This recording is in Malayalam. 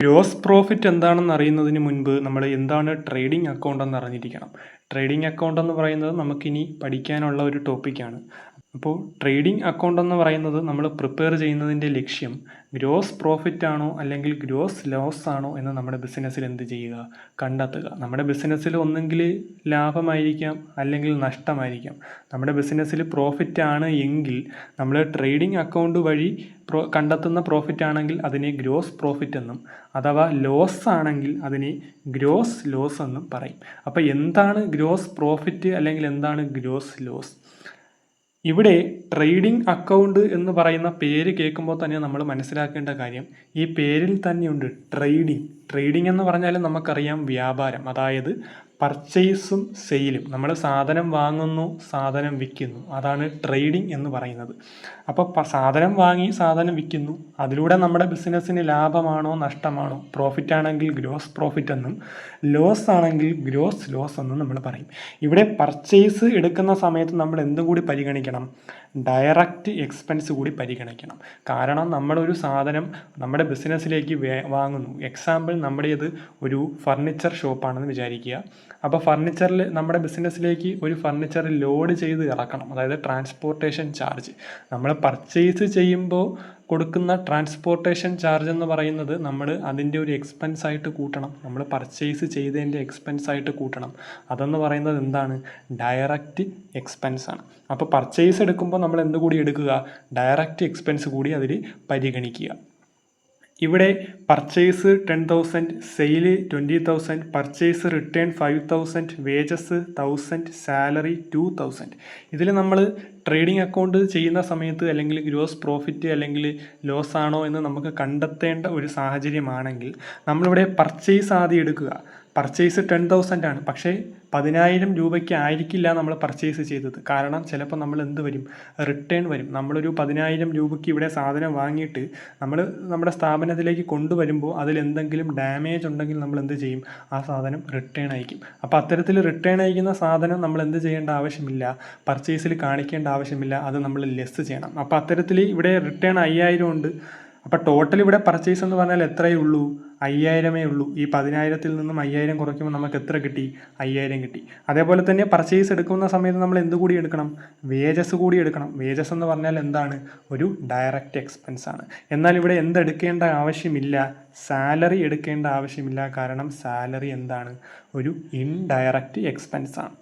ഗ്രോസ് പ്രോഫിറ്റ് എന്താണെന്ന് അറിയുന്നതിന് മുൻപ് നമ്മൾ എന്താണ് ട്രേഡിംഗ് അക്കൗണ്ട് എന്ന് അറിഞ്ഞിരിക്കണം. ട്രേഡിംഗ് അക്കൗണ്ട് എന്ന് പറയുന്നത് നമുക്കിനി പഠിക്കാനുള്ള ഒരു ടോപ്പിക്കാണ് അപ്പോൾ ട്രേഡിംഗ് അക്കൗണ്ട് എന്ന് പറയുന്നത് നമ്മൾ പ്രിപ്പയർ ചെയ്യുന്നതിന്റെ ലക്ഷ്യം ഗ്രോസ് പ്രോഫിറ്റ് ആണോ അല്ലെങ്കിൽ ഗ്രോസ് ലോസ് ആണോ എന്ന് നമ്മുടെ ബിസിനസ്സിൽ എന്ത് ചെയ്യുക കണ്ടെത്തുക. നമ്മുടെ ബിസിനസ്സിൽ ഒന്നെങ്കിൽ ലാഭമായിരിക്കാം അല്ലെങ്കിൽ നഷ്ടമായിരിക്കാം. നമ്മുടെ ബിസിനസ്സിൽ പ്രോഫിറ്റ് ആണ് എങ്കിൽ നമ്മൾ ട്രേഡിംഗ് അക്കൗണ്ട് വഴി പ്രോ കണ്ടെത്തുന്ന പ്രോഫിറ്റ് ആണെങ്കിൽ അതിനെ ഗ്രോസ് പ്രോഫിറ്റ് എന്നും അഥവാ ലോസ് ആണെങ്കിൽ അതിനെ ഗ്രോസ് ലോസ് എന്നും പറയും. അപ്പോൾ എന്താണ് ഗ്രോസ് പ്രോഫിറ്റ് അല്ലെങ്കിൽ എന്താണ് ഗ്രോസ് ലോസ്? ഇവിടെ ട്രേഡിംഗ് അക്കൗണ്ട് എന്ന് പറയുന്ന പേര് കേൾക്കുമ്പോൾ തന്നെ നമ്മൾ മനസ്സിലാക്കേണ്ട കാര്യം ഈ പേരിൽ തന്നെയുണ്ട് ട്രേഡിംഗ്. ട്രേഡിംഗ് എന്ന് പറഞ്ഞാൽ നമുക്കറിയാം വ്യാപാരം. അതായത് പർച്ചേസും സെയിലും നമ്മൾ സാധനം വാങ്ങുന്നു സാധനം വിൽക്കുന്നു. അതാണ് ട്രേഡിംഗ് എന്ന് പറയുന്നത്. അപ്പോൾ സാധനം വാങ്ങി സാധനം വിൽക്കുന്നു. അതിലൂടെ നമ്മുടെ ബിസിനസ്സിന് ലാഭമാണോ നഷ്ടമാണോ? പ്രോഫിറ്റ് ആണെങ്കിൽ ഗ്രോസ് പ്രോഫിറ്റ് എന്നും ലോസ് ആണെങ്കിൽ ഗ്രോസ് ലോസ് എന്നും നമ്മൾ പറയും. ഇവിടെ പർച്ചേസ് എടുക്കുന്ന സമയത്ത് നമ്മൾ എന്തും കൂടി പരിഗണിക്കണം. ഡയറക്റ്റ് എക്സ്പെൻസ് കൂടി പരിഗണിക്കണം. കാരണം നമ്മളൊരു സാധനം നമ്മുടെ ബിസിനസ്സിലേക്ക് വാങ്ങുന്നു. എക്സാമ്പിൾ നമ്മുടേത് ഒരു ഫർണിച്ചർ ഷോപ്പാണെന്ന് വിചാരിക്കുക. അപ്പോൾ ഫർണിച്ചറിൽ നമ്മുടെ ബിസിനസ്സിലേക്ക് ഒരു ഫർണിച്ചർ ലോഡ് ചെയ്ത് ഇറക്കണം. അതായത് ട്രാൻസ്പോർട്ടേഷൻ ചാർജ് നമ്മൾ പർച്ചേസ് ചെയ്യുമ്പോൾ കൊടുക്കുന്ന ട്രാൻസ്പോർട്ടേഷൻ ചാർജ് എന്ന് പറയുന്നത് നമ്മൾ അതിന്റെ ഒരു എക്സ്പെൻസ് ആയിട്ട് കൂട്ടണം. നമ്മൾ പർച്ചേസ് ചെയ്തതിന്റെ എക്സ്പെൻസ് ആയിട്ട് കൂട്ടണം. അതെന്ന് പറയുന്നത് എന്താണ്? ഡയറക്റ്റ് എക്സ്പെൻസ് ആണ്. അപ്പോൾ പർച്ചേസ് എടുക്കുമ്പോൾ നമ്മൾ എന്ത് കൂടി എടുക്കുക? ഡയറക്റ്റ് എക്സ്പെൻസ് കൂടി അതിൽ പരിഗണിക്കുക. ഇവിടെ purchase ten thousand sale twenty thousand purchase return five thousand wages thousand salary two thousand ഇതിൽ നമ്മൾ ട്രേഡിംഗ് അക്കൗണ്ട് ചെയ്യുന്ന സമയത്ത് അല്ലെങ്കിൽ ഗ്രോസ് പ്രോഫിറ്റ് അല്ലെങ്കിൽ ലോസ് ആണോ എന്ന് നമുക്ക് കണ്ടെത്തേണ്ട ഒരു സാഹചര്യമാണെങ്കിൽ നമ്മളിവിടെ പർച്ചേസ് ആദ്യം എടുക്കുക. പർച്ചേസ് ടെൻ തൗസൻഡ് ആണ്. പക്ഷേ പതിനായിരം രൂപയ്ക്ക് ആയിരിക്കില്ല നമ്മൾ പർച്ചേസ് ചെയ്തത്. കാരണം ചിലപ്പോൾ നമ്മൾ എന്ത് വരും? റിട്ടേൺ വരും. നമ്മളൊരു പതിനായിരം രൂപയ്ക്ക് ഇവിടെ സാധനം വാങ്ങിയിട്ട് നമ്മൾ നമ്മുടെ സ്ഥാപനത്തിലേക്ക് കൊണ്ടുവരുമ്പോൾ അതിൽ എന്തെങ്കിലും ഡാമേജ് ഉണ്ടെങ്കിൽ നമ്മൾ എന്ത് ചെയ്യും? ആ സാധനം റിട്ടേൺ അയക്കും. അപ്പോൾ അത്തരത്തിൽ റിട്ടേൺ അയക്കുന്ന സാധനം നമ്മൾ എന്ത് ചെയ്യേണ്ട ആവശ്യമില്ല. പർച്ചേസിൽ കാണിക്കേണ്ട ആവശ്യമില്ല. അത് നമ്മൾ ലെസ് ചെയ്യണം. അപ്പോൾ അത്തരത്തിൽ ഇവിടെ റിട്ടേൺ അയ്യായിരം ഉണ്ട്. അപ്പോൾ ടോട്ടൽ ഇവിടെ പർച്ചേസ് എന്ന് പറഞ്ഞാൽ എത്രയേ ഉള്ളൂ? അയ്യായിരമേ ഉള്ളൂ. ഈ പതിനായിരത്തിൽ നിന്നും അയ്യായിരം കുറയ്ക്കുമ്പോൾ നമുക്ക് എത്ര കിട്ടി? അയ്യായിരം കിട്ടി. അതേപോലെ തന്നെ പർച്ചേസ് എടുക്കുന്ന സമയത്ത് നമ്മൾ എന്ത് കൂടി എടുക്കണം? വേജസ് കൂടി എടുക്കണം. വേജസ് എന്ന് പറഞ്ഞാൽ എന്താണ്? ഒരു ഡയറക്റ്റ് എക്സ്പെൻസ് ആണ്. എന്നാൽ ഇവിടെ എന്തെടുക്കേണ്ട ആവശ്യമില്ല? സാലറി എടുക്കേണ്ട ആവശ്യമില്ല. കാരണം സാലറി എന്താണ്? ഒരു ഇൻഡയറക്റ്റ് എക്സ്പെൻസ് ആണ്.